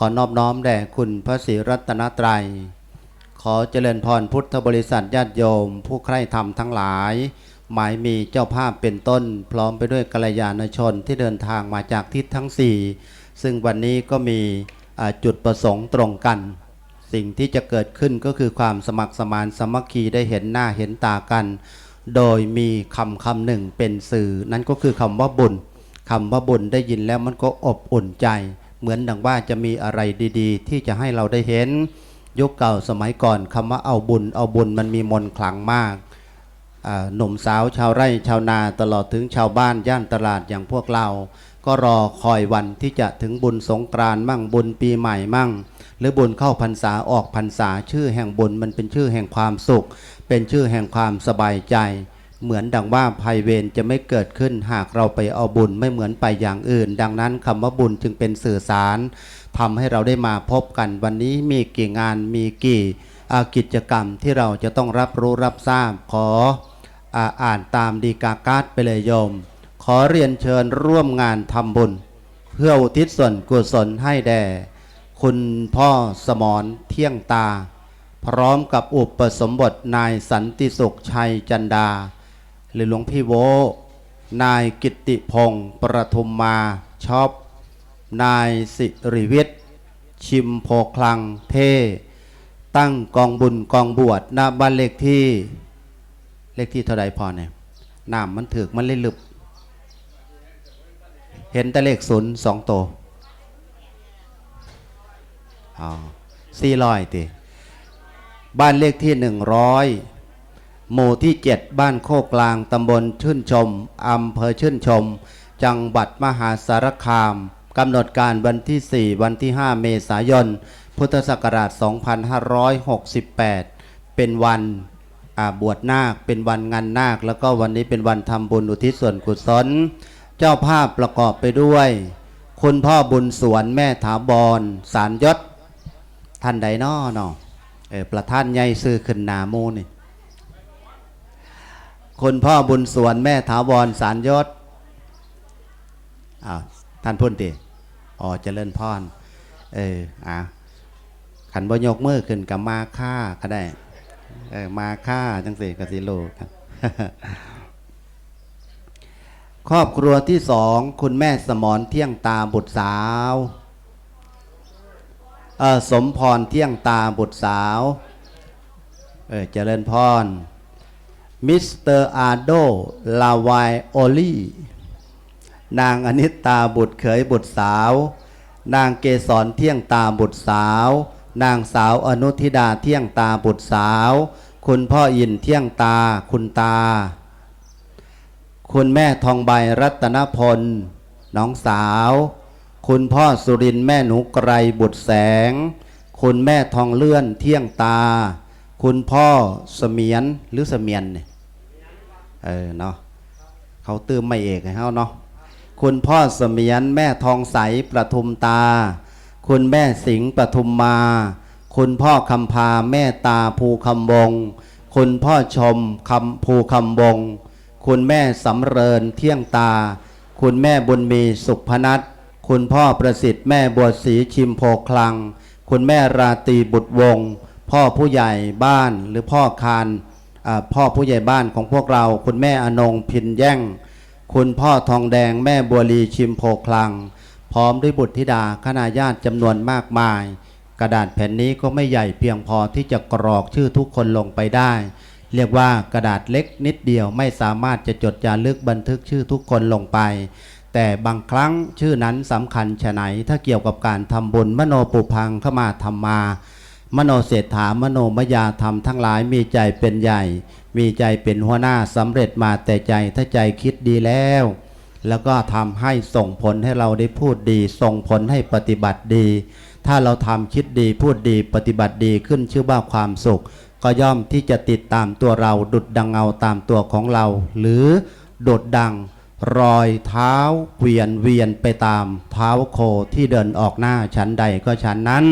ขอนอบน้อมแด่คุณพระศรีรัตนตรัย ขอเจริญพรพุทธบริษัทญาติโยม ผู้ใคร่ธรรมทั้งหลาย หมายมีเจ้าภาพเป็นต้น พร้อมไปด้วยกัลยาณชนที่เดินทางมาจากทิศทั้งสี่ซึ่งวันนี้ก็มีจุดประสงค์ตรงกัน สิ่งที่จะเกิดขึ้นก็คือความสมัครสมานสมัคคีได้เห็นหน้าเห็นตากัน โดยมีคำคำหนึ่งเป็นสื่อ นั่นก็คือคำว่าบุญคำว่าบุญได้ยินแล้วมันก็อบอุ่นใจ เหมือนดังว่าจะมีอะไรดีๆ ที่จะให้เราได้เห็น ยุคเก่าสมัยก่อนคำว่าเอาบุญ เอาบุญมันมีมนต์ขลังมากหนุ่มสาวชาวไร่ชาวนาตลอดถึงชาวบ้านย่านตลาดอย่างพวกเรา ก็รอคอยวันที่จะถึงบุญสงกรานมั่งบุญปีใหม่มั่ง หรือบุญเข้าพรรษาออกพรรษาชื่อแห่งบุญมันเป็นชื่อแห่งความสุข เป็นชื่อแห่งความสบายใจ เหมือนดังว่าภัยเวรจะไม่เกิดขึ้นหากเราไปเอาบุญไม่เหมือนไปอย่างอื่น ดังนั้นคำว่าบุญจึงเป็นสื่อสารทำให้เราได้มาพบกันวันนี้มีกี่งานมีกี่อากิจกรรมที่เราจะต้องรับรู้รับทราบขออาอ่านตามดีกาการ์ดไปเลยโยม ขอเรียนเชิญร่วมงานทำบุญ เพื่ออุทิศส่วนกุศลให้แด่ คุณพ่อสมรเที่ยงตา พร้อมกับอุปสมบทนายสันติสุขชัยจันดา หรือหลวงพี่โวนายกิติพงศ์ประทุมมาชอบ นายสิริวิทย์ชิมโพคลังเท ตั้งกองบุญกองบวชหน้าบ้านเลขที่ เลขที่เท่าใดพอเนี่ยน้ำมันถือกมันเลยลึบ เห็นแต่เลขศูนย์สองตัวอ๋อสี่ร้อยติบ้านเลขที่หนึ่งร้อย หมู่ที่เจ็ดบ้านโคกกลาง ตำบลชื่นชม อำเภอชื่นชม จังหวัดมหาสารคาม กำหนดการวันที่ 4 วันที่ 5 เมษายน พุทธศักราช 2568 เป็นวันบวชนาค เป็นวันงานนาค แล้วก็วันนี้เป็นวันทำบุญอุทิศส่วนกุศล เจ้าภาพประกอบไปด้วย คุณพ่อบุญสวนแม่ถาบรสารยศท่านใดน้อเนาะเออประธานใหญ่ซื้อขึ้นนามูนี่ คุณพ่อบุญสวนแม่ถาวรสารยศอ้าวท่านพุ่นติอ๋อเจริญพรเอออะขันบยกมือขึ้นกับมาค่าก็ได้เออมาค่าจังสิกสิโลครับครอบครัวที่สองคุณแม่สมรเที่ยงตาบุตรสาวสมพรเที่ยงตาบุตรสาว เออเจริญพร มิสเตอร์อาโดลาวายโอลี่นางอนิตาบุตรเขยบุตรสาว นางเกษรเที่ยงตาบุตรสาว นางสาวอนุทิดาเที่ยงตาบุตรสาว คุณพ่ออินเที่ยงตาคุณตา คุณแม่ทองใบรัตนพล น้องสาว คุณพ่อสุรินแม่หนูไกรบุตรแสง คุณแม่ทองเลื่อนเที่ยงตา คุณพ่อเสมียนหรือเสมียนเนี่ยเออเนาะเขาตื้มไม่เอกให้เขาเนาะคุณพ่อเสมียนแม่ทองใสประทุมตา คุณแม่สิงห์ประทุมมา คุณพ่อคำพาแม่ตาภูคำบง คุณพ่อชมคำภูคำบง คุณแม่สำเริญเที่ยงตา คุณแม่บุญมีสุขพนัทคุณพ่อประสิทธิ์แม่บัวศรีชิมโพคลัง คุณแม่ราตีบุตรวงศ์ พ่อผู้ใหญ่บ้านหรือพ่อคานพ่อผู้ใหญ่บ้านของพวกเรา คุณแม่อนงพินแย่ง คุณพ่อทองแดงแม่บัวลีชิมโพคลัง พร้อมด้วยบุตรธิดาคณาญาติจำนวนมากมาย กระดาษแผ่นนี้ก็ไม่ใหญ่เพียงพอที่จะกรอกชื่อทุกคนลงไปได้ เรียกว่ากระดาษเล็กนิดเดียวไม่สามารถจะจดจารึกบันทึกชื่อทุกคนลงไป แต่บางครั้งชื่อนั้นสำคัญฉะไหนถ้าเกี่ยวกับการทำบุญมโนปุพังเข้ามาทำมาม มโนเศรษฐามโนมยาธรรมทั้งหลายมีใจเป็นใหญ่ มีใจเป็นหัวหน้าสำเร็จมาแต่ใจถ้าใจคิดดีแล้ว แล้วก็ทำให้ส่งผลให้เราได้พูดดี ส่งผลให้ปฏิบัติดี ถ้าเราทำคิดดีพูดดีปฏิบัติดีขึ้นชื่อว่าความสุข ก็ย่อมที่จะติดตามตัวเราดุดดังเงาตามตัวของเรา หรือโดดดังรอยเท้าเกวียนเวียนไปตามเท้าโคที่เดินออกหน้าชั้นใดก็ชั้นนั้น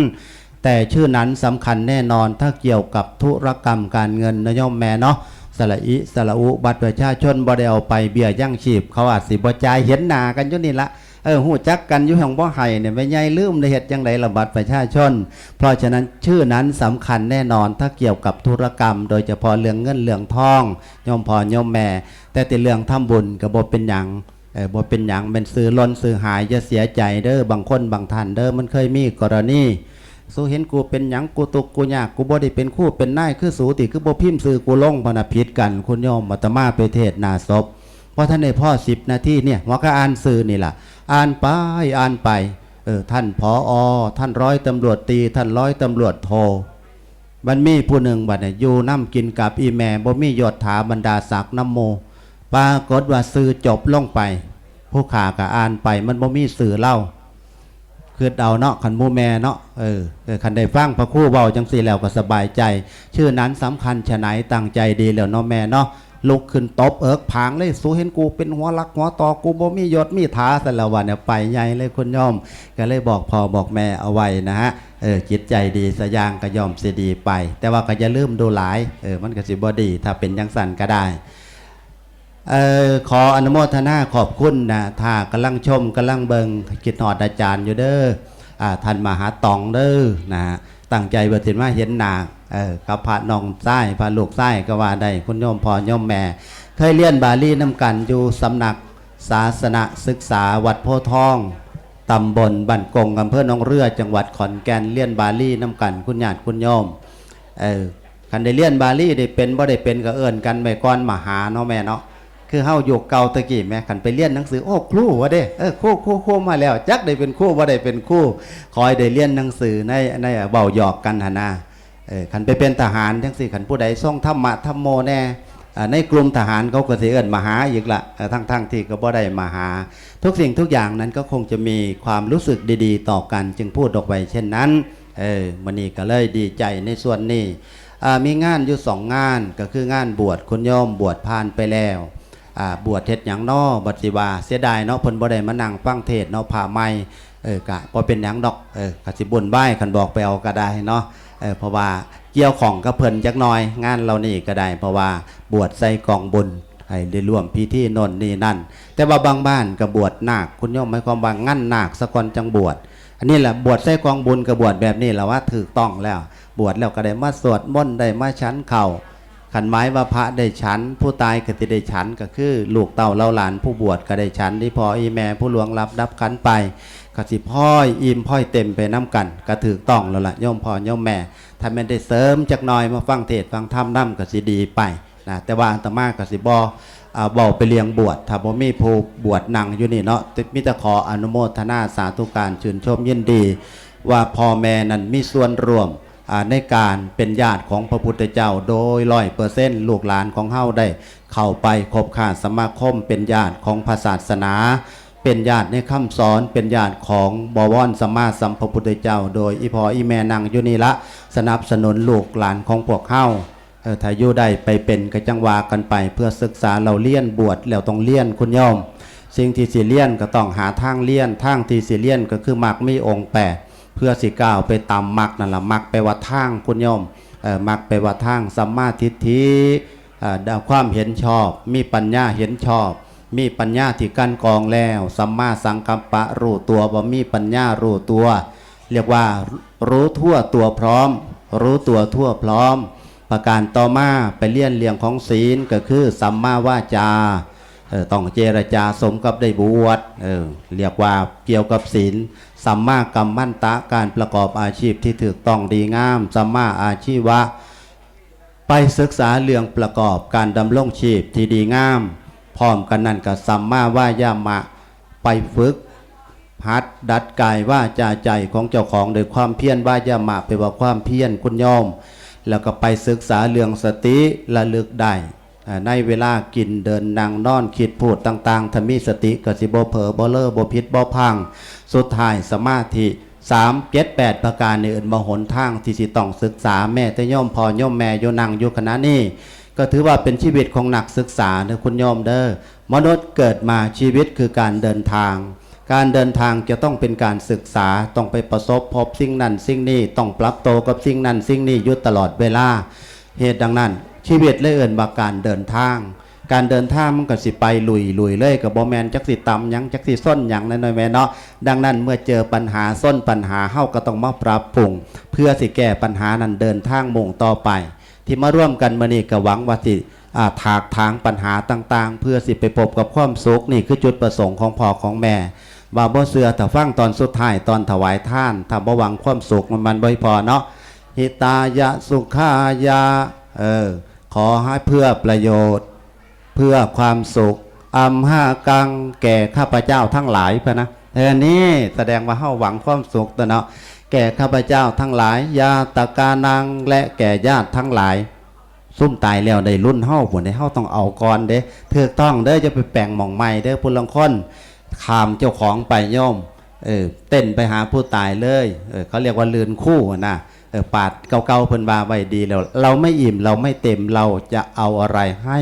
แต่ชื่อนั้นสำคัญแน่นอนถ้าเกี่ยวกับธุรกรรมการเงินนะย่อมแม่เนาะสละอิสละอุบัตรประชาชนบ่ได้เอาไปเบี้ยยั่งชีพ เขาอาจสิบ่จ่ายเห็นหนากันอยู่นี่ละเออหูจักกันอยู่แห่งบ่ไห้เนี่ยไม่ใหญ่ลืมในเหตุยังไดระบัดประชาชน เพราะฉะนั้นชื่อนั้นสำคัญแน่นอนถ้าเกี่ยวกับธุรกรรม โดยเฉพาะเรื่องเงินเรื่องทองโยมพ่อโยมแม่ แต่ติเรื่องทำบุญก็บ่เป็นหยังเออบ่เป็นหยังเป็นซื้อล้นซื้อหายจะเสียใจเด้อบางคนบางท่านเด้อมันเคยมีกรณี สู้เห็นกูเป็นหยังกูตกกูยากกูบ่ได้เป็นคู่เป็นนายคือสูติคือบ่พิมพ์ซื้อกูลงพนะผิดกัน คุณโยมอาตมาไปเทศนาศพเพราะท่านในพ่อสิบนาทีเนี่ยหัวก็อ่านสื่อนี่แหละอ่านไปอ่านไปเออท่านผออท่านร้อยตำรวจตี ท่านร้อยตำรวจโทมันมีผู้หนึ่งบัดเนี่ยอยู่น้ำกินกับอีแม่บ่มียศถาบรรดาศักดิ์น้ำโมปรากฏว่าสื่อจบลงไป ผู้ขาก็อ่านไปมันบ่มีสื่อเล่า คือเดาเนาะขันมูแม่เนาะเออขันได้ฟังพระคู่เบาจังสีแล้วก็สบายใจ ชื่อนั้นสำคัญฉะไหนตั้งใจดีแล้วเนาะแม่เนาะลุกขึ้นตบเอิกผางเลยสู้เห็นกูเป็นหัวลักหัวตอกูบ่มียศมีถาแต่ละวันเนี่ยไปใหญ่เลยคุณย่อม ก็เลยบอกพ่อบอกแม่เอาไว้นะฮะเออจิตใจดีสยางก็ย่อมเสิดีไป แต่ว่าก็อย่าลืมดูหลายเออมันก็สิบ่ดี ถ้าเป็นยังสั่นก็ได้ ออขออนุโมทนาขอบคุณนะถ้ากำลังชมกำลังเบิงคิดหอดอาจารย์อยู่เด้ออ่าท่านมหาตองเด้อนะฮะตั้งใจเบิดเห็นว่าเห็นหนาเออกับพระน้องไส้พระลูกไส้ก็ว่าได้คุณโยมพ่อโยมแม่ เคยเรียนบาลีน้ำกันอยู่สำนักศาสนศึกษาวัดโพทองตำบลบันกงอำเภอหนองเรือ จังหวัดขอนแก่นเรียนบาลีน้ำกันคุณญาติคุณโยมเออคันได้เรียนบาลีได้เป็นบ่ได้เป็นก็เอิ้นกันไปก่อนมหาเนาะแม่เนาะ คือเฮาอยู่เก่าตะกี้แม่ขันไปเรียนหนังสือโอ้ครูวะเด้เออครูครูครูมาแล้ว จักได้เป็นครูว่าได้เป็นครูคอยได้เรียนหนังสือในในเบาหยอกกันหนาเออขันไปเป็นทหารจังสี่ขันผู้ใดทรงธรรมะธรรมโมแน่ในกลุ่มทหารเขาก็สิเอิ้นมหาอีกละทั้งทั้งที่ก็บ่ได้มาหา ทุกสิ่งทุกอย่างนั้นก็คงจะมีความรู้สึกดีๆ ต่อกัน จึงพูดออกไปเช่นนั้นเออมันนี้ก็เลยดีใจในส่วนนี้มีงานอยู่สองงานก็คืองานบวชคุณโยมบวชผ่านไปแล้ว บวชเทศยังนอบัดสิวาเสียดายเนาะเพิ่นบ่ได้มานั่งฟังเทศเนาะผ่าไม้เออกะบ่เป็นยังดอกเออกะสิบุญบ้ายคันบอกไปเอาก็ได้เนาะเออเพราะว่าเกี่ยวของกับเพิ่นจักหน่อย งานเรานี่ก็ได้ เพราะว่าบวชใส่กองบุญให้ได้ร่วมพิธีนนนี่นั่น แต่ว่าบางบ้านก็บวชนาคคุณโยมหมายความว่างั้นนาคสกอนจังบวชอันนี้แหละบวชใส่กองบุญกับบวชแบบนี้แหละว่าถูกต้องแล้ว บวชแล้วก็ได้มาสวดมนต์ได้มาชั้นเข่า ขันไม้ว่าพระได้ฉันผู้ตายก็จะได้ฉันก็คือ ลูกเต่าเล่าหลานผู้บวชก็ได้ฉันที่พออีแม่ผู้หลวงรับดับขันไปก็สิพ่อยอิ่มพ่อยเต็มไปน้ำกันก็ถือต้องแล้วล่ะโยมพ่อโยมแม่ถ้าแม่ได้เสริมจักน่อยมาฟังเทศฟังธรรมน้ำก็สิดีไปนะแต่ว่าอัตมาก็สิบอ่าบอกไปเลี้ยงบวชถ้าบ่มีผู้บวชนั่งอยู่นี่เนาะมิตรขออนุโมทนาสาธุการชื่นชมยินดี ว่าพ่อแม่นั้นมีส่วนร่วม ในการเป็นญาติของพระพุทธเจ้า โดยร้อยเปอร์เซนต์ลูกหลานของเฮาได้ เข้าไปคบค้าสมาคมเป็นญาติของพระศาสนาเป็นญาติในคำสอนเป็นญาติของบวรสมมาสัมพพุทธเจ้า โดยอีพออีแม่นางยุนีละ สนับสนุนลูกหลานของพวกเฮาถ้าอยู่ได้ไปเป็นกระจังวากันไป เพื่อศึกษาเราเลี่ยนบวชแล้วต้องเลี่ยนคุณโยม สิ่งที่สิเลี่ยนก็ต้องหาทางเลี่ยนทางที่สิเลี่ยนก็คือมักมีองค์แปด เพื่อสิก้าวไปตามมักนั่นละมักไปว่าทางคุณโยมมักไปว่าทางสัมมาทิฏฐิดาวความเห็นชอบ มีปัญญาเห็นชอบ มีปัญญาที่กั้นกองแล้วสัมมาสังกัปปะรู้ตัวบ่มีปัญญารู้ตัว เรียกว่ารู้ทั่วตัวพร้อม รู้ตัวทั่วพร้อม ประการต่อมาไปเลี่ยนเลียงของศีลก็คือสัมมาวาจาต้องเจรจาสมกับได้บวชเเรียกว่าเกี่ยวกับศีล สัมมากรรมมั่นตะการประกอบอาชีพที่ถูกต้องดีงามสัมมาอาชีวะ ไปศึกษาเรื่องประกอบการดำรงชีพที่ดีงาม พร้อมกันนั่นกับสัมมาว่ายามะ ไปฝึกหัดดัดกายว่าจาใจของเจ้าของโดยความเพียรว่ายามะไปว่าความเพียรคุณโยมแล้วก็ไปศึกษาเรื่องสติระลึกได้ ในเวลากินเดินนั่งนอนคิดพูดต่างๆถ้ามีสติกสิบ่เผลอบเลอร์บ่ผิดบ่พัง สุดท้ายสมาธิสามเจ็ดแปดประการในอื่นบ่หนทางที่สิต้องศึกษาแม่แต่ย่อมพอย่อมแม่โยนั่งอยู่ขณะนี้ก็ถือว่าเป็นชีวิตของหนักศึกษาเด้อคุณโยมเด้อมนุษย์เกิดมาชีวิตคือการเดินทาง การเดินทางจะต้องเป็นการศึกษาต้องไปประสบพบสิ่งนั้นสิ่งนี้ต้องปรับโตกับสิ่งนั้นสิ่งนี้อยู่ตลอดเวลาเหตุดังนั้น ชีวิตเลยเอิ่นว่าการเดินทาง การเดินทางมันก็สิไปลุยลุยเลยกับบอแมนจักสิตำยังจักสิส้นยังนั่นหน่อยแม่เนาะดังนั้นเมื่อเจอปัญหาส้นปัญหาเฮาก็ต้องมาปรับปรุงเพื่อสิแก้ปัญหานั้นเดินทางมุ่งต่อไป ที่มาร่วมกันมานี่ก็หวังว่าสิถากทางปัญหาต่างๆ เพื่อสิไปพบกับความสุขนี่คือจุดประสงค์ของพ่อของแม่ว่าบ่เสือแต่ฟังตอนสุดท้ายตอนถวายท่านถ้าบ่หวังความสุขมันมันบ่พอเนาะหิตายะสุขายะเออ ขอให้เพื่อประโยชน์ เพื่อความสุขอัมห้ากังแก่ข้าพเจ้าทั้งหลายพะนะเออนี่แสดงว่าเฮาหวังความสุขตัวเนาะแก่ข้าพเจ้าทั้งหลายญาตกานังและแก่ญาติทั้งหลายซุ่มตายแล้วได้รุ่นเฮาผลได้เฮาต้องเอาก่อนเด้ถูกต้องเด้อจะไปแปลงหม่องใหม่เด้อพุลังคนขามเจ้าของไปโยมเออเต้นไปหาผู้ตายเลยเออเขาเรียกว่าลืนคู่นะ ปาดเก่าๆเพิ่นบาไว้ดีแล้ว เราไม่อิ่มเราไม่เต็มเราจะเอาอะไรให้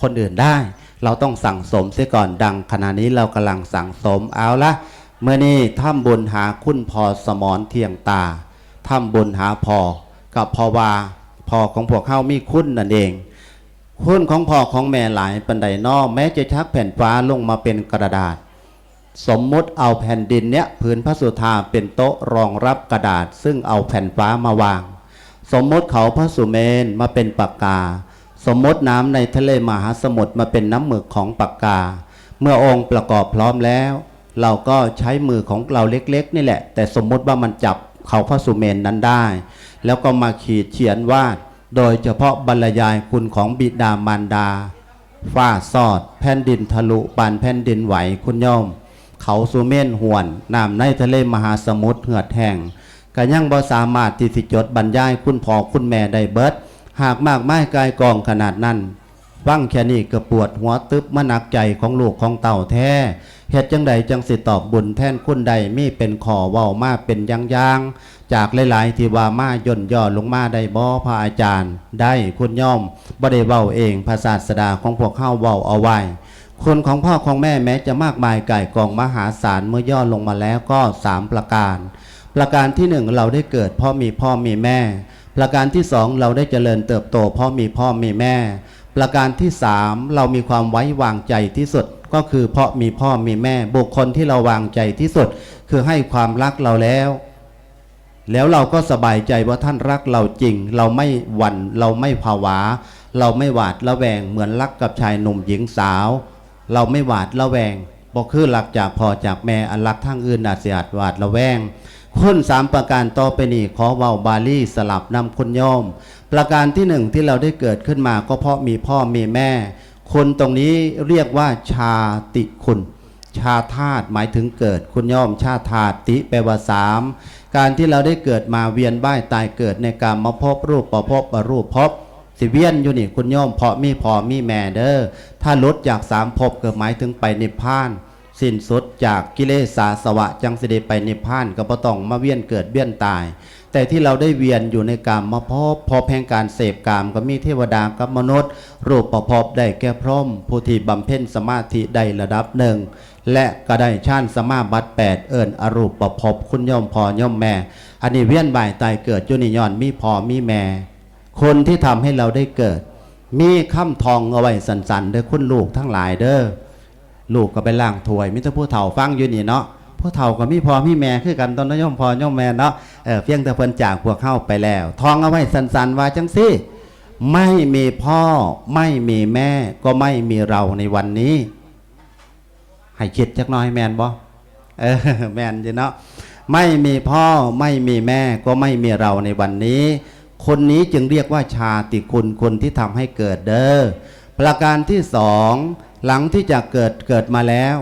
คนอื่นได้ เราต้องสั่งสมเสียก่อนดัง ขณะนี้เรากำลังสั่งสมเอาละเมื่อนี้ถ้ำบุญหาคุณพอสมอนเทียงตาถ้ำบุญหาพอกับพอวาพอของพวกเข้ามีคุณนั่นเองคุณของพ่อของแม่หลายปันไดนอแม้จะชักแผ่นฟ้าลงมาเป็นกระดาษ สมมุติเอาแผ่นดินเนี้ยผืนพระสุธาเป็นโต๊ะรองรับกระดาษ ซึ่งเอาแผ่นฟ้ามาวาง สมมติเขาพระสุเมนมาเป็นปากกา สมมติน้ำในทะเลมหาสมุทรมาเป็นน้ำหมึกของปากกา เมื่อองค์ประกอบพร้อมแล้ว เราก็ใช้มือของเราเล็กๆ นี่แหละ แต่สมมติว่ามันจับเขาพระสุเมนนั้นได้ แล้วก็มาขีดเขียนวาด โดยเฉพาะบรรยายคุณของบิดามารดาฟ้าซอด แผ่นดินทะลุปานแผ่นดินไหวคุณโยม เขาสุเมนห่วนน้ำในทะเลมหาสมุทรเหือดแห้งก็ยังบ่สามารถที่สิจดบรรยายคุณพ่อคุณแม่ได้เบิด หากมากไม้กายกองขนาดนั้นฟังแค่นี้ก็ปวดหัวตึบมาหนักใจของลูกของเต่าแท้เหตุจังใดจังสิตอบบุญแทนคุณใดมีเป็นขอเว้ามาเป็นอยังยางจากหลาย ๆ ที่ว่ามาย่นย่อลงมาได้บ่พระอาจารย์ ได้คุณย่อมบ่ได้เว้าเองภาษาสดาของพวกเข้าเว้าเอาไว้ คนของพ่อของแม่แม้จะมากมายไก่กองมหาศาลเมื่อย่อลงมาแล้วก็สามประการ ประการที่หนึ่งเราได้เกิดพราะมีพ่อมีแม่ ประการที่สองเราได้เจริญเติบโตพราะมีพ่อมีแม่ ประการที่สามเรามีความไว้วางใจที่สุดก็คือเพราะมีพ่อมีแม่ บุคคลที่เราวางใจที่สุด คือให้ความรักเราแล้ว แล้วเราก็สบายใจว่าท่านรักเราจริง เราไม่หวั่นเราไม่ผวา เราไม่หวาดระแวงเหมือนรักกับชายหนุ่มหญิงสาว เราไม่หวาดระแวงบอกคือหลักจากพอจากแม่อันรักทั้งอื่นอาจเสียดหวาดระแวงคุณสามประการต่อไปนี้ขอเว้าบาลีสลับนำคุณโยมประการที่หนึ่งที่เราได้เกิดขึ้นมาก็เพราะมีพ่อมีแม่ คนตรงนี้เรียกว่าชาติคุณ ชาธาตุหมายถึงเกิดคุณย่อม ชาธาตุติแปลว่าสามการที่เราได้เกิดมาเวียนว่ายตายเกิดในการมาพบรูปประพบประรูปพบ สิเวียนอยู่นี่คุณยมเพราะมีพอมีแม่เด้อถ้าลดจากสามภพก็หมายถึงไปนิพพาน สิ้นสุดจากกิเลสาสวะจังสิได้ไปนิพพานก็บ่ต้องมาเวียนเกิดเวียนตาย แต่ที่เราได้เวียนอยู่ในกามมาพบพบแห่งการเสพกามก็มีเทวดากับมนุษย์ รูปประพบได้แก่พร้อมผู้ที่บำเพ็ญสมาธิได้ระดับหนึ่งและก็ได้ชานสมาบัติแปดเอิญอรูปประพบคุณย่อมพอย่อมแม่ อันนี้เวียนบ่ายตายเกิดจุนิยอนมีพอมีแม่ คนที่ทำให้เราได้เกิด มีข้ามทองเอาไว้สันๆเด้อคุณลูกทั้งหลายเด้อลูกก็ไปล่างถวยมิตรผู้เฒ่าฟังอยู่นี่เนาะผู้เฒ่าก็มีพ่อมีแม่คือกันตอนนย่อมพ่อย่อมแม่เนาะเออเพียงแต่เพิ่นจากพวกเข้าไปแล้ว ทองเอาไว้สันๆว่าจังสิไม่มีพ่อไม่มีแม่ก็ไม่มีเราในวันนี้ ให้คิดจักน้อยแมนบ่เออแมนจีเนาะไม่มีพ่อไม่มีแม่ก็ไม่มีเราในวันนี้ คนนี้จึงเรียกว่าชาติคุณคนที่ทำให้เกิดเด้อประการที่สองหลังที่จะเกิดเกิดมาแล้ว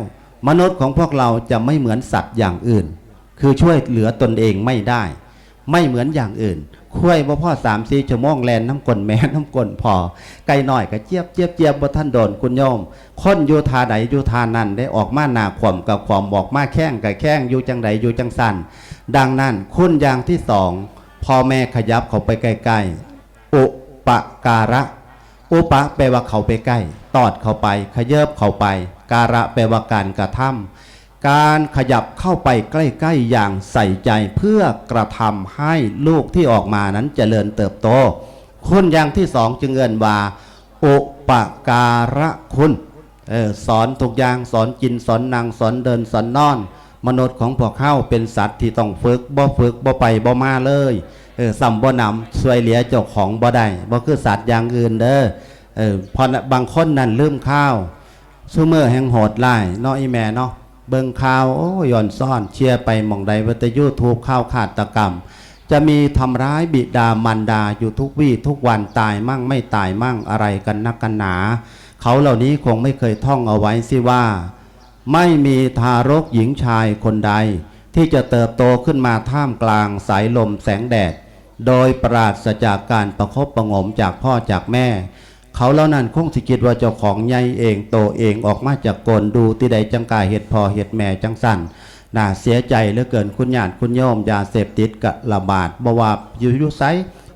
มนุษย์ของพวกเราจะไม่เหมือนสัตว์อย่างอื่น คือช่วยเหลือตนเองไม่ได้ ไม่เหมือนอย่างอื่นคุยว่าพ่อสามสี่ชั่วโมงแลนน้ำกลนแม่น้ำกลนพอ ไก่หน่อยก็เจี๊ยบเจี๊ยบเจี๊ยบบ่ท่านโดนคุณโยมค้นอยู่ทาใดอยู่ทานั่นได้ออกมาหนาขวมกับขวมบอกมาแข้งกับแข้งอยู่จังใดอยู่จังสันดังนั้นคุณอย่างที่สอง พ่อแม่ขยับเขาไปใกล้ๆ อุปการะ อุปะแปลว่าเขาไปใกล้ ตอดเขาไปขยิบเขาไป การะแปลว่าการกระทำการขยับเข้าไปใกล้ๆอย่างใส่ใจเพื่อกระทำให้ลูกที่ออกมานั้นเจริญเติบโต คุณอย่างที่สองจึงเอินว่าอุปการะคุณเออสอนทุกอย่างสอนกินสอนนั่งสอนเดินสอนนอน มนุษย์ของพวกเข้าเป็นสัตว์ที่ต้องฝึกบ่ฝึกบ่ไปบ่มาเลยเออสัมบ่นำช่วยเหลือเจ้าของบ่ได้บ่คือสัตว์อย่างอื่นเด้อเออพอบางคนนั่นลืมข้าวซูเมอร์แห่งโหดไล่เนาะอีแม่เนาะเบิ่งข่าวโอ้ย่อนซ่อนเชียร์ไปมองใดว่าแต่ยูทูบข้าวขาดตะกรรม จะมีทำร้ายบิดามารดาอยู่ทุกวี่ทุกวันตายมั่งไม่ตายมั่งอะไรกันนักกันหนา เขาเหล่านี้คงไม่เคยท่องเอาไว้สิว่า ไม่มีทารกหญิงชายคนใด ที่จะเติบโตขึ้นมาท่ามกลางสายลมแสงแดด โดยปราศจากการประคบประงมจากพ่อจากแม่ เขาเหล่านั้นคงสิคิดว่าเจ้าของใหญ่เองโตเองออกมาจากกลดูที่ใดจังกายเหตุพอเหตุแม่จังสั่นน่าเสียใจเหลือเกินคุณญาติคุณโยมยาเสพติดกะระบาดบวาบยู่อยุไซ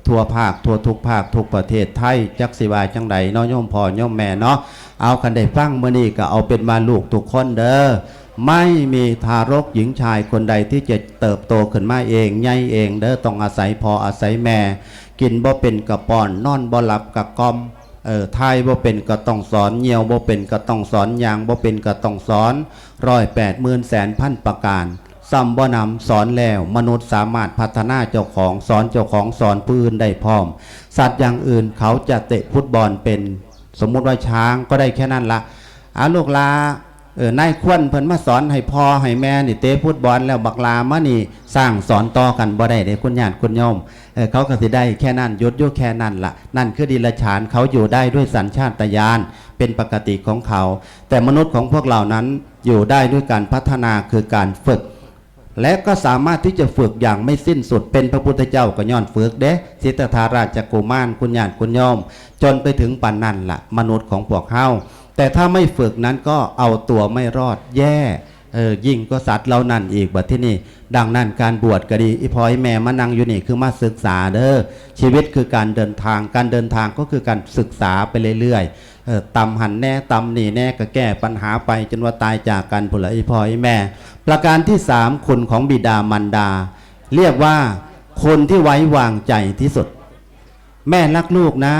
ทั่วภาคทั่วทุกภาคทุกประเทศไทยจักสิวายจังใดเนาะโยมพ่อโยมแม่เนาะเอาคันได้ฟังเมื่อนี้ก็เอาเป็นมาลูกทุกคนเด้อไม่มีทารกหญิงชายคนใดที่จะเติบโตขึ้นมาเองใหญ่เองเด้อต้องอาศัยพออาศัยแม่ กินบ่เป็นกระป้อนนอนบ่หลับกะกอมเออทายบ่เป็นก็ต้องสอนเหี่ยวบ่เป็นก็ต้องสอนยางบ่เป็นก็ต้องสอนร้อยแปดหมื่นแสนพันประการ ซ้ำบ่นำสอนแล้ว มนุษย์สามารถพัฒนาเจ้าของสอนเจ้าของสอนผู้อื่นได้พร้อม สัตว์อย่างอื่นเขาจะเตะฟุตบอลเป็น สมมุติว่าช้างก็ได้แค่นั้นละอาลูกลาเออนายควนเพิ่นมาสอนให้พ่อให้แม่นี่เตะฟุตบอลแล้วบักลามานี่สร้างสอนต่อกันบ่ได้เด้คุณญาติคุณโยมเออเขาก็สิได้แค่นั้นยศยุแค่นั้นละนั่นคือดิลฉานเขาอยู่ได้ด้วยสัญชาตญาณเป็นปกติของเขา แต่มนุษย์ของพวกเหล่านั้นอยู่ได้ด้วยการพัฒนาคือการฝึก และก็สามารถที่จะฝึกอย่างไม่สิ้นสุดเป็นพระพุทธเจ้าก็ย้อนฝึกเด้สิทธาราชกุมารคุณญาติคุณโยมจนไปถึงปันนั่นละมนุษย์ของพวกเขาแต่ถ้าไม่ฝึกนั้นก็เอาตัวไม่รอดแย่ เออยิ่งก็สัตว์เรานั่นอีกบัดที่นี่ดังนั้นการบวชก็ดีอีพอยแม่มานั่งอยู่นี่คือมาศึกษาเด้อชีวิตคือการเดินทางการเดินทางก็คือการศึกษาไปเรื่อยๆเออตำหันแน่ตำหนีแน่ก็แก้ปัญหาไปจนว่าตายจากกันผุละอีพอยแม่ ประการที่สามคุณของบิดามารดา เรียกว่าคนที่ไว้วางใจที่สุด แม่รักลูกนะ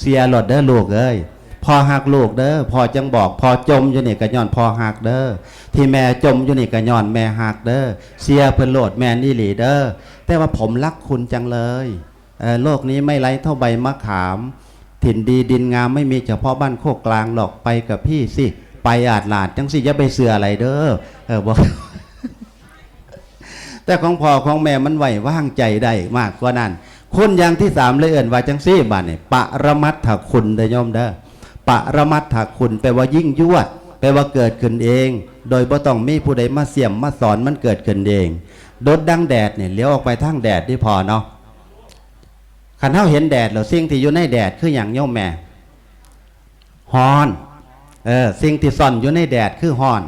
เสียหลอดเด้อลูกเอ้ย พอหักลูกเด้อพอจังบอก พอจมอยู่นี่ก็ย้อนพอหักเด้อที่แม่จมอยู่นี่ก็ย้อนแม่หักเด้อเสียเพิ่นโลดแม่นี่หลีเด้อแต่ว่าผมรักคุณจังเลยเออโลกนี้ไม่ไร้เท่าใบมะขาม ถิ่นดีดินงามไม่มีเฉพาะบ้านโคกกลางหรอกไปกับพี่สิไปอาจลาดจังสิอย่าไปเสืออะไรเด้อเออบอกแต่ของพ่อของแม่มันไหวว่างใจได้มากกว่านั้นคุณอย่างที่สามเลยเอิ่นว่าจังซี่บาดเนี่ยปรมัดถคุณเด้อโยมเด้อ ปะระมัดถคุณแปลว่ายิ่งยวดแปลว่าเกิดขึ้นเอง โดยบ่ต้องมีผู้ใดมาเสี่ยมมาสอนมันเกิดขึ้นเองดดดังแดดเนี่ยเลี้ยวออกไปทางแดดที่พอเนาะขันเท่าเห็นแดดแล้วสิ่งที่อยู่ในแดดคืออย่างโยมแม่ฮอนเออสิ่งที่ซ่อนอยู่ในแดดคือฮอน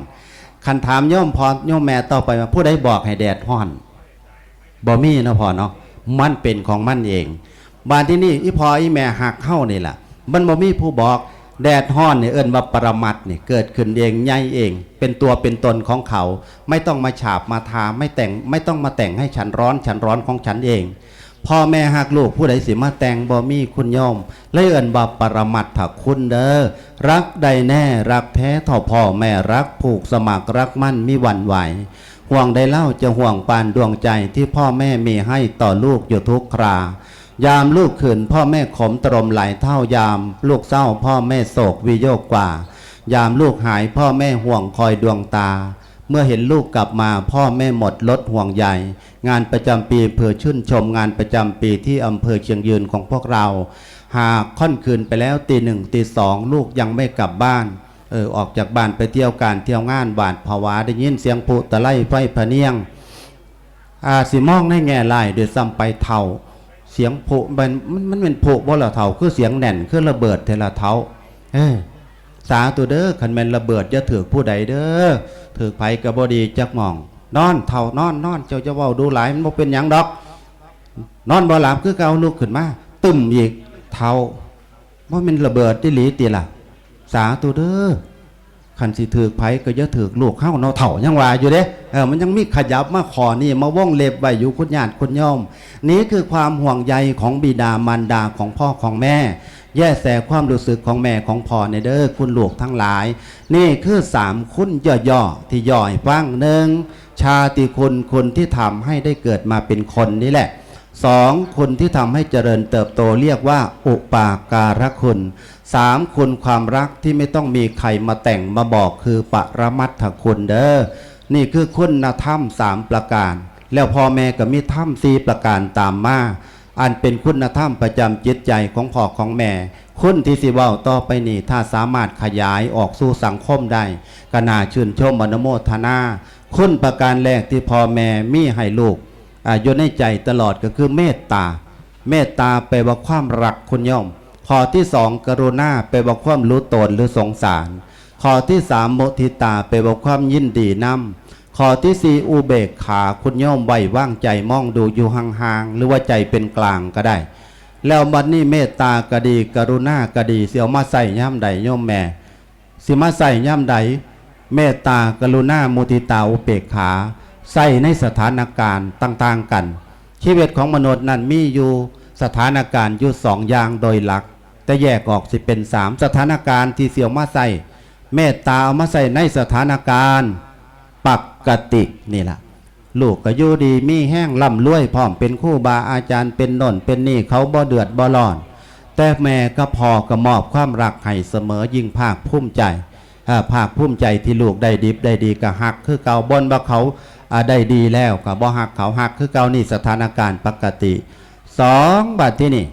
คันถามโยมพอโยมแม่ต่อไปว่าผู้ใดบอกให้แดดฮอนบ่มีเนาะพอเนาะมันเป็นของมันเองบานที่นี่อีพออีแม่หักเข้านี่แหละมันบ่มีผู้บอก แดดฮ้อนเนี่ยเอิ้นว่าปรมัดนี่ยเกิดขึ้นเองใหญ่เอง เป็นตัวเป็นตนของเขา ไม่ต้องมาฉาบมาทาไม่แต่งไม่ต้องมาแต่งให้ฉันร้อน ฉันร้อนของฉันเอง พ่อแม่หักลูกผู้ใดสิมาแต่งบ่มีคุณโยมเลยเอิ้นว่าปรมัตถคุณเด้อรักใดแน่รักแท้เท่าพ่อแม่รักผูกสมัครรักมั่นมีหวันไหวห่วงใดเล่าจะห่วงปานดวงใจที่พ่อแม่มีให้ต่อลูกอยู่ทุกครา ยามลูกขืนพ่อแม่ขมตรมไหลเท่ายาม ลูกเศร้าพ่อแม่โศกวิโยกกว่า ยามลูกหายพ่อแม่ห่วงคอยดวงตา เมื่อเห็นลูกกลับมาพ่อแม่หมดลดห่วงใหญ่ งานประจำปีเพื่อชื่นชมงานประจำปีที่อำเภอเชียงยืนของพวกเรา หากค่อนคืนไปแล้วตีหนึ่งตีสองลูกยังไม่กลับบ้านเออออกจากบ้านไปเที่ยวการเที่ยวงานบาดภาวะได้ยินเสียงผุตะไลไฟพะเนียงอาสิมองในแง่ลายโดยซ้ำไปเท่า เสียงผุมันมันมันเป็นผุบ่ละเท่าคือเสียงแน่นคือระเบิดเทละเท่าเออสาตัวเด้อคันแม่นระเบิดจะถือผู้ใดเด้อถือไผกระบดีจักหมอง นอนเท่านอนนอนเจ้าจะเว้าดูหลายมันบ่เป็นหยังดอก นอนบ่หลับคือเกาลุกขึ้นมาตึมอีกเท่าว่ามันระเบิดที่หลีตีล่ะสาตัวเด้อ ขันสิถือไผก็จะถือลูกเข้าเนาเถ่ายังว่าอยู่เด้เออมันยังมีขยับมาขอนี่มาว่องเล็บไว้อยู่คุณญาติคุณโยมนี้คือความห่วงใยของบิดามารดาของพ่อของแม่ แย่แสความรู้สึกของแม่ของพ่อในเด้อคุณลูกทั้งหลาย นี่คือสามคุณย่อๆที่ย่อยฟังหนึ่งชาติคุณคุณที่ทำให้ได้เกิดมาเป็นคนนี่แหละ สองคุณที่ทำให้เจริญเติบโตเรียกว่า อุปาการะคุณสามคุณความรักที่ไม่ต้องมีใครมาแต่งมาบอกคือปรมัตถคุณเด้อนี่คือคุณธรรมสามประการ แล้วพ่อแม่ก็มีธรรมสี่ประการตามมาอันเป็นคุณธรรมประจำจิตใจของพ่อของแม่ คุณที่สิเว้าต่อไปนี่ถ้าสามารถขยายออกสู่สังคมได้ก็น่าชื่นชมอนโมทนา คุณประการแรกที่พ่อแม่มีให้ลูก อยู่ในใจตลอดก็คือเมตตา เมตตาแปลว่าความรักคุณย่อมข้อที่สองกรุณาแปลว่าความรู้ตนหรือสงสารข้อที่สามโมทิตาแปลว่าความยินดีนำข้อที่สี่อุเบกขาคุณย่อมไว้ว่างใจมองดูอยู่ห่างๆหรือว่าใจเป็นกลางก็ได้ แล้วบัดนี้เมตตากดี กรุณากดีเสียวมาใส่ย่ำใดย่อมแม่สิมาใส่ย่ำใดเมตตากรุณามุทิตาอุเบกขา ใส่ในสถานการณ์ต่างๆกัน ชีวิตของมนุษย์นั้นมีอยู่สถานการณ์อยู่สองอย่างโดยหลัก แต่แยกออกสิเป็นสามสถานการณ์ที่เสี่ยวมาใส่เมตตาเอามาใส่ในสถานการณ์ปกตินี่แหละลูกก็อยู่ดีมีแห้งล่ำรวยพร้อมเป็นคู่บาอาจารย์เป็นน่นเป็นนี่เขาบ่เดือดบ่ร้อน แต่แม่ก็พอก็มอบความรักให้เสมอยิ่งภาคภูมิใจภาคภูมิใจที่ลูกได้ดิบได้ดีก็หัก คือเก่าบนว่เขา ได้ดีแล้วก็บ่หักเขาหักคือเก่านี่สถานการณ์ปกติสองบัดที่นี่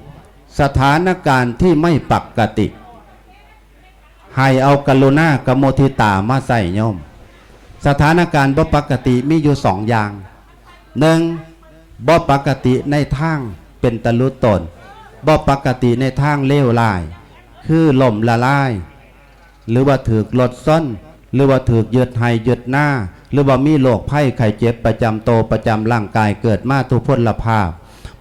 สถานการณ์ที่ไม่ปกติให้เอากรุณากบโมทิตามาใส่โยม สถานการณ์บ่ปกติมีอยู่สองอย่างหนึ่งบ่ปกติในทางเป็นตะลุตนบ่ปกติในทางเลวร้าย คือล่มละลาย หรือว่าถือกลดซ่อนหรือว่าถือกยึดให้ยึดหน้า หรือว่ามีโรคไข้ไข้เจ็บประจำโตประจำร่างกายเกิดมาทุกพลภาพ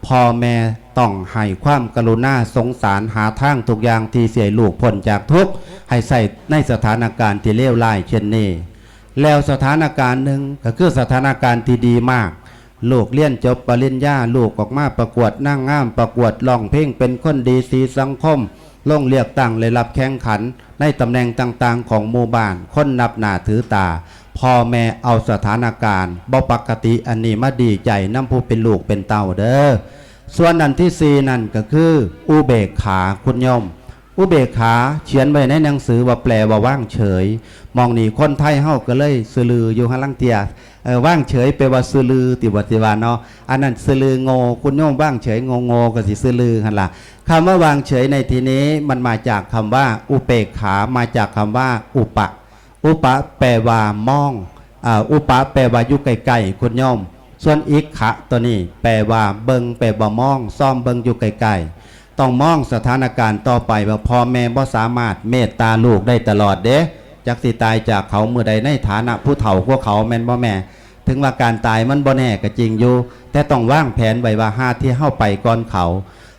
พ่อแม่ต้องให้ความกรุณาสงสารหาทางทุกอย่างที่เสียลูกพ้นจากทุกข์ให้ใส่ในสถานการณ์ที่เลวร้ายเช่นนี้ แล้วสถานการณ์หนึ่งก็คือสถานการณ์ที่ดีมาก ลูกเลี้ยนจบปริญญาลูกออกมาประกวดนั่งงามประกวดร้องเพลงเป็นคนดีสีสังคมลงเรียกตั้งเลยรับแข่งขัน ในตำแหน่งต่างๆ ของหมู่บ้านคนนับหน้าถือตา พ่อแม่เอาสถานการณ์บ่ปกติอันนี้มาดีใจน้ำผู้เป็นลูกเป็นเต่าเด้อส่วนอันที่สี่นั่นก็คือ อุเบกขาคุณโยม อุเบกขาเขียนไว้ในหนังสือว่าแปลว่าว่างเฉย มองนี่คนไทยเฮาก็เลยสลืออยู่ข้างล่างเตียว่างเฉยแปว่าสลือติวัติวาเนาะอันนั้นสลือโงคุณโยมว่างเฉยงโงก็สิสลือหันละคำว่าวางเฉยในที่นี้มันมาจากคำว่า อุเบกขามาจากคำว่า อุปะ อุปะแปลว่ามองอ่าอุปะแปลว่าอยู่ไกลๆคุณโยมส่วนอิกขะตัวนี้ แปลว่าเบิงแปลว่ามอง ซ่อมเบิงอยู่ไกลๆต้องมองสถานการณ์ต่อไปว่าพ่อแม่บ่สามารถเมตตาลูกได้ตลอดเด้จักสิตายจากเขาเมื่อใดในฐานะผู้เฒ่าพวกเขาแม่นบ่แม่ ถึงว่าการตายมันบ่แน่ก็จริงอยู่ แต่ต้องวางแผนไว้ว่าห้าที่เฮาไปก่อนเขา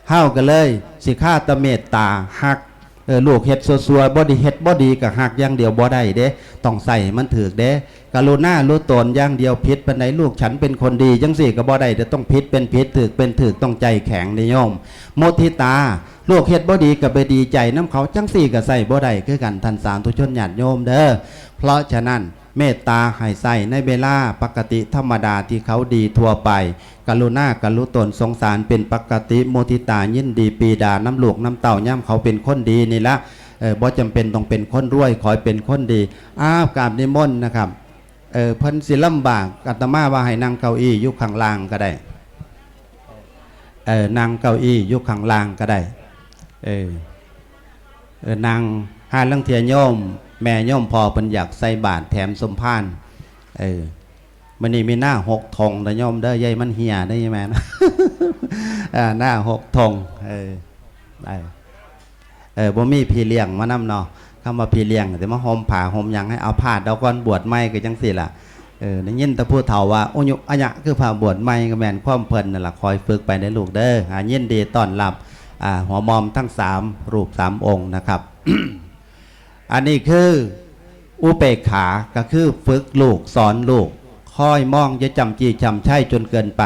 เฮาก็เลย สิค่าตะเมตตาฮัก เออลูกเฮ็ดซัวๆบ่ดีเฮ็ดบ่ดีก็หักอย่างเดียวบ่ได้เด้ต้องใส่มันถือเด้กรุณารู้ตนอย่างเดียวผิดปานใดลูกฉันเป็นคนดีจังสี่ก็บ่ได้จะต้องผิดเป็นผิดถือเป็นถือต้องใจแข็งนิยมโมทิตาลูกเฮ็ดบ่ดีก็ไปดีใจน้ำเขาจังสี่ก็ใส่บ่ได้คือกันท่านสาธุชนญาติโยมเด้อเพราะฉะนั้น เมตตาให้ใส่ในเวลาปกติธรรมดาที่เขาดีทั่วไป กรุณากรุตนสงสารเป็นปกติโมทิตายินดีปีดาน้ำลูกน้ำเต่าย่ำเขาเป็นคนดีนี่ละเออบ่จำเป็นต้องเป็นคนรวยขอให้เป็นคนดีอ้าวกราบนิมนต์นะครับเออพิ่นสิลำบากอาตมาว่าให้นั่งเก้าอี้ยู่ข้างล่างก็ได้เออนั่งเก้าอี้ยู่ข้างล่างก็ได้เออเออนางหาลังเทียโยม แม่โยมพอเพิ่นอยากใส่บาตรแถมสมพานเออมันนี่มีหน้าหกธงนะโยมเด้อใหญ่มันเหียได้ยังไหมนะหน้าหกธงเออเออบ่มีพี่เลี้ยงมานำเนาะคำว่าพี่เลี้ยงแต่มาห่มผ้าห่มยังให้เอาผ้าดอกก่อนบวชใหม่ก็จังซี่ล่ะเออได้ยินแต่ผู้เฒ่าว่าโอ้ยอะยะคือผ้าบวชใหม่ก็แมนความเพลินนั่นล่ะคอยฝึกไปในลูกเด้ออ่ายินดีต้อนรับอ่าหัวมอมทั้งสามรูปสามองค์นะครับ อันนี้คืออุเปกขาก็คือฝึกลูกสอนลูกคอยมองจะจำจีจำใช่จนเกินไป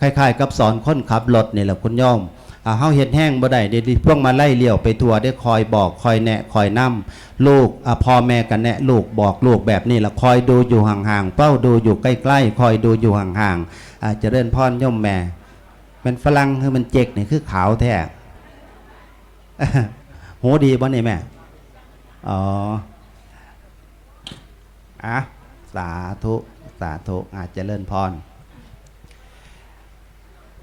คล้ายๆ กับสอนคนขับรถนี่แหละคุณยมอ่าเฮาเฮ็ดแห้งบ่ได้เดี๋ยวพวกมาไล่เลี้ยวไปทัวได้คอยบอกคอยแนะคอยนํลูกอพ่อแม่กันแนะลูกบอกลูกแบบนี้ละคอยดูอยู่ห่างๆเป้าดูอยู่ใกล้ๆคอยดูอยู่ห่างๆอาจจะเริ่นพรย่อมแม่เป็นฝรั่งคือมันเจ๊กนี่คือขาวแท้หูดีบ่นี่ยแม่ อ๋ออะสาธุสาธุอาจจะเลื่อนพร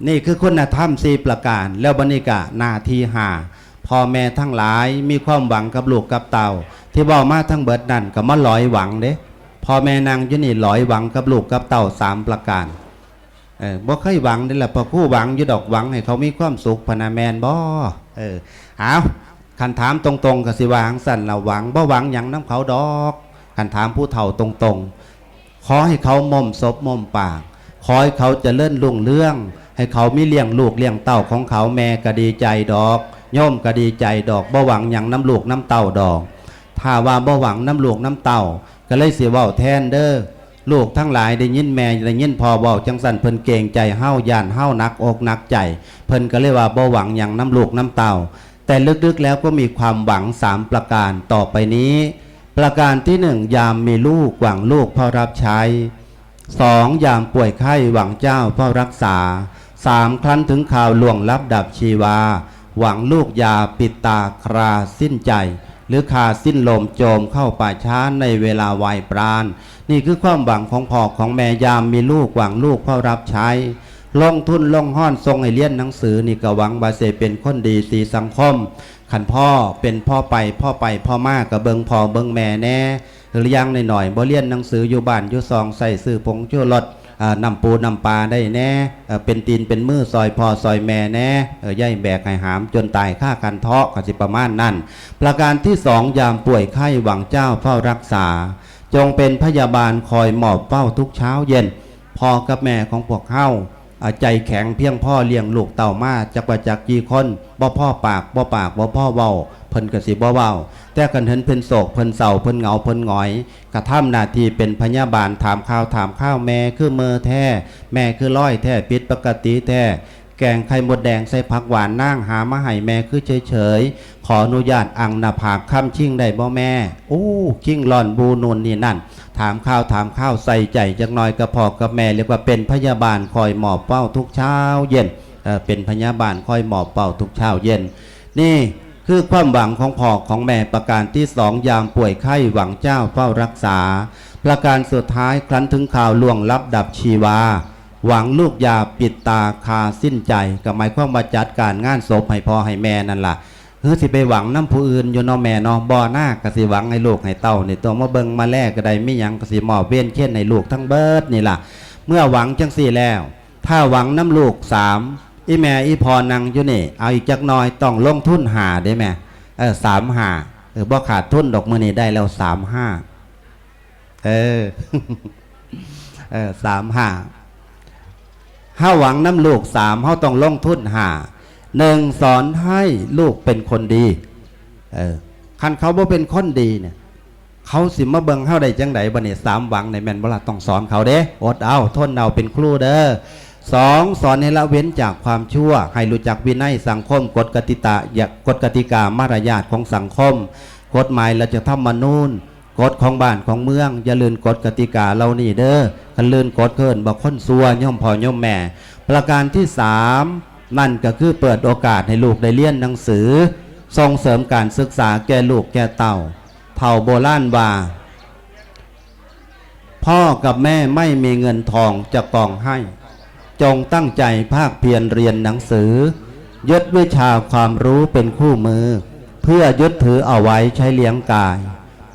นี่คือคุณธรรมสี่ประการ แล้วบรรณิกะนาทีหาพ่อแม่ทั้งหลายมีความหวังกับลูกกับเต่า ที่บอกมาทั้งเบิดนั่นก็มาลอยหวังเด้พ่อแม่นางยุนี่ลอยหวังกับลูกกับเต่าสามประการเออบ่เคยหวังนี่แหละพอคู่หวังยู่ดอกหวังให้เขามีความสุขพนาแมนบ่เออเอา คันถามตรงๆกับสิวาจั่งสันละหวังบ่หวังหยังน้ำเขาดอกคันถามผู้เฒ่าตรงๆ ขอให้เขาม่อมศพม่อมปาก ขอให้เขาจะเลื่อนลุ่งเรื่อง ให้เขามีเลี้ยงลูกเลี้ยงเต้าของเขาแม่ก็ดีใจดอกย่อมก็ดีใจดอกบ่หวังหยังน้ำลูกน้ำเต้าดอก ถ้าว่าบ่หวังน้ำลูกน้ำเต้าก็เลยเสียว้าแทนเด้อลูกทั้งหลายได้ยินแม่ได้ยินพอเว้าจังสันเพิ่นเกรงใจเฮ้าย่านเฮ้านักอกนักใจ เพิ่นก็เลยว่าบ่หวังหยังน้ำลูกน้ำเต่า แต่ลึกๆแล้วก็มีความหวังสามประการต่อไปนี้ ประการที่หนึ่งยามมีลูกหวังลูกพ่อรับใช้สองยามป่วยไข้หวังเจ้าพ่อรักษาสามครั้นถึงข่าวล่วงลับดับชีวา หวังลูกยาปิดตาคราสิ้นใจ หรือคาสิ้นลมโจมเข้าป่าช้าในเวลาวัยปราณ นี่คือความหวังของพ่อของแม่ยามมีลูกหวังลูกพ่อรับใช้ ลงทุนลงห้อนทรงให้เรียนหนังสือนี่ก็หวังบาเสเป็นคนดีสีสังคมขันพ่อเป็นพ่อไปพ่อไปพ่อมากกับเบิงพ่อเบิงแม่แน่หรือยังหน่อยๆบ่เรียนหนังสืออยู่บ้านอยู่ซองใส่ซื้อผงชูรสอ่านำปูนำปลาได้แน่เป็นตีนเป็นมือซอยพ่อซอยแม่แน่ย่ายแบกให้หามจนตายฆ่ากันเทาะกสิประมาณนั่น ประการที่สองยามป่วยไข้หวังเจ้าเฝ้ารักษา จงเป็นพยาบาลคอยหมอบเฝ้าทุกเช้าเย็นพ่อกับแม่ของพวกเฮาอ่า ใจแข็งเพียงพ่อเลี้ยงลูกเต่ามาจักว่าจักกี่คนบ่พ่อปากบ่ปากบ่พ่อเว้าเพิ่นกระสิบ่เว้าแต่กันเห็นเพิ่นโศกเพิ่นเศร้าเพิ่นเหงาเพิ่นหงอย กระทำนาทีเป็นพยาบาลถามข้าวถามข้าวแม่คือเมอแท้แม่คือร้อยแท้ปิดปกติแท้ แกงไข่หมดแดงใส่ผักหวานนั่งหามาให้แม่คือเฉยๆ ขออนุญาตอังหนาผากค้ำชิ่งได้บ่แม่โอ้ชิ่งหล่อนบูนนนี่นั่น ถามข้าวถามข้าวใส่ใจจักหน่อยกระพอกกับแม่ เรียกว่าเป็นพยาบาลคอยหมอบเป้าทุกเช้าเย็นเออเป็นพยาบาลคอยหมอบเป้าทุกเช้าเย็น นี่คือความหวังของพ่อของแม่ประการที่สองยามป่วยไข้หวังเจ้าเฝ้ารักษา ประการสุดท้ายครั้นถึงข่าวล่วงลับดับชีวา หวังลูกยาปิดตาคาสิ้นใจก็หมายความว่าจัดการงานศพให้พ่อให้แม่นั่นล่ะเฮ้ยสิไปหวังน้ำผู้อื่นอยู่นอแม่นอบ่อหน้ากสิหวังให้ลูกให้เต้าในตัวมาเบิงมาแลกก็ได้ไม่ยังกสิมอบเวียนเช่นในลูกทั้งเบิดนี่ล่ะ เมื่อหวังจังสี่แล้ว ถ้าหวังน้ำลูกสามอีแม่อีพอนังอยู่นี่ เอาอีกจักหน้อยต้องลงทุนหาได้ไหมเออสามหาเออบ่ขาดทุนดอกมือนี่ได้แล้วสามห้าเออเออสามห้า ถ้าหวังน้ำลูกสามเขาต้องลงทุนหาหนึ่งสอนให้ลูกเป็นคนดี เออคันเขาบ่เป็นคนดีเนี่ย เขาสิมาเบิงเฮาได้จังไดบ่เนี่ยสามหวังในแม่นบล่ะต้องสอนเขาเด้อดเอาทนเอาเป็นครูเด้อสองสอนให้ละเว้นจากความชั่ว ให้รู้จักวินัยสังคม กฎกติกาอย่ากฎกติกามารยาทของสังคม กฎหมายและจะทำมนูญ กฎของบ้านของเมือง อย่าลืนกฎกติกาเรานี่เด้อคันลืนกฎเกินบอกคนซัวย่อมพ่อย่อมแม่ ประการที่สามนั่นก็คือเปิดโอกาสให้ลูกได้เรียนหนังสือ ส่งเสริมการศึกษาแก่ลูกแก่เต่า เผ่าโบราณว่าพ่อกับแม่ไม่มีเงินทองจะกองให้ จงตั้งใจภาคเพียรเรียนหนังสือ ยึดวิชาความรู้เป็นคู่มือ เพื่อยึดถือเอาไว้ใช้เลี้ยงกาย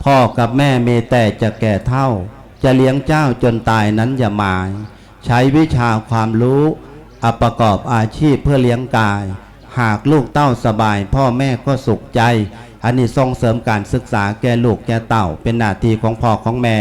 พ่อกับแม่เมแต่จะแก่เท่า จะเลี้ยงเจ้าจนตายนั้นอย่าหมาย ใช้วิชาความรู้อประกอบอาชีพเพื่อเลี้ยงกาย หากลูกเต้าสบาย พ่อแม่ก็สุขใจ อันนี้ส่งเสริมการศึกษาแก่ลูกแก่เต่าเป็นหน้าที่ของพ่อของแม่